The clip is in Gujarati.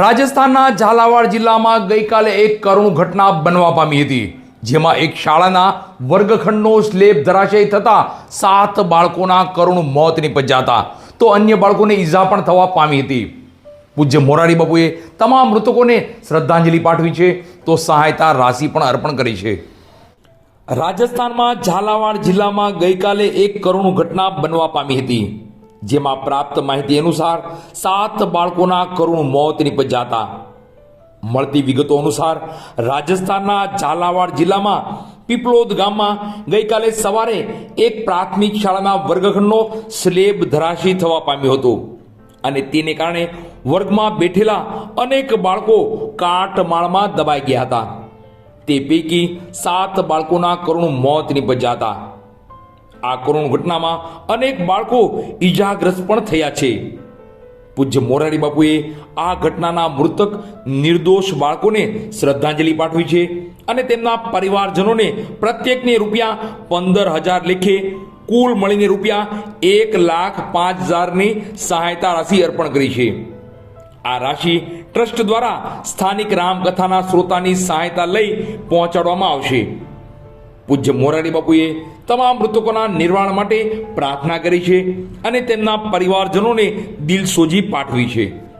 રાજસ્થાનના ઝાલાવાડ જિલ્લામાં ગઈકાલે એક કરુણ ઘટના બનવા પામી હતી, જેમાં એક શાળાના વર્ગખંડનો સ્લેબ ધરાશયી થતા સાત બાળકોના કરુણ મોત નિપજ્યા તો અન્ય બાળકોને ઈજા પણ થવા પામી હતી. પૂજ્ય મોરારી બાપુએ તમામ મૃતકોને શ્રદ્ધાંજલિ પાઠવી છે, તો સહાયતા રાશિ પણ અર્પણ કરી છે. રાજસ્થાનમાં ઝાલાવાડ જિલ્લામાં ગઈકાલે એક કરુણ ઘટના બનવા પામી હતી. જેમાં પ્રાપ્ત માહિતી અનુસાર સાત બાળકોના કરુણ મોત નિપજ્યા હતા મળતી વિગતો અનુસાર રાજસ્થાનના ઝાલાવાડ જિલ્લામાં પીપલોદ ગામમાં ગઈકાલે સવારે એક પ્રાથમિક શાળાના વર્ગખંડનો સ્લેબ ધરાશી થવા પામ્યો હતો. અને તેને કારણે વર્ગમાં બેઠેલા અનેક બાળકો કાટમાળમાં દબાઈ ગયા હતા. તે પૈકી સાત બાળકોના કરુણ મોત નિપજ્યા હતા આ કરુણ ઘટનામાં અનેક બાળકો ઈજાગ્રસ્ત પણ થયા છે. પૂજ્ય મોરારી બાપુએ આ ઘટનાના મૃતક નિર્દોષ બાળકોને શ્રદ્ધાંજલિ પાઠવી છે અને તેમના પરિવારજનોને પ્રત્યેકને રૂપિયા પંદર હજાર લેખે કુલ મળીને રૂપિયા એક લાખ પાંચ હજારની સહાયતા રાશિ અર્પણ કરી છે. આ રાશિ ટ્રસ્ટ દ્વારા સ્થાનિક રામકથાના શ્રોતાની સહાયતા લઈ પહોંચાડવામાં આવશે. પૂજ્ય મોરારી બાપુએ તમામ મૃતકોના નિર્વાણ માટે પ્રાર્થના કરી છે અને તેમના પરિવારજનોને દિલસોજી પાઠવી છે.